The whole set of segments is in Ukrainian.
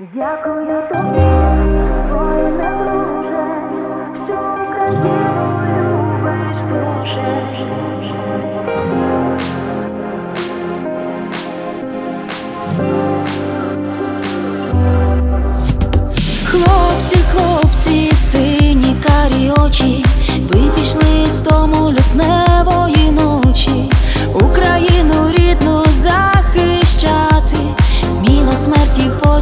Дякую тобі, воїне друже, що Україну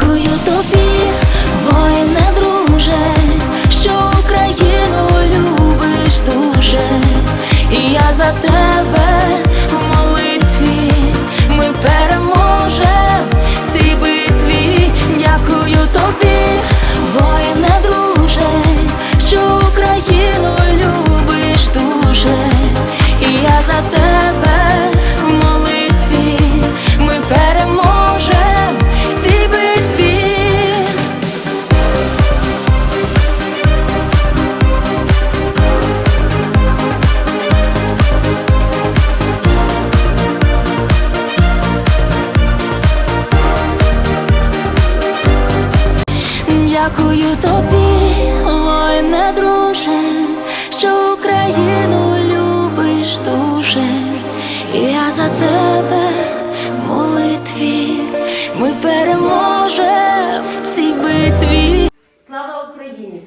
Дякую тобі, воїне Дякую тобі, воїне друже, що Україну любиш дуже, я за тебе в молитві ми переможемо в цій битві. Слава Україні!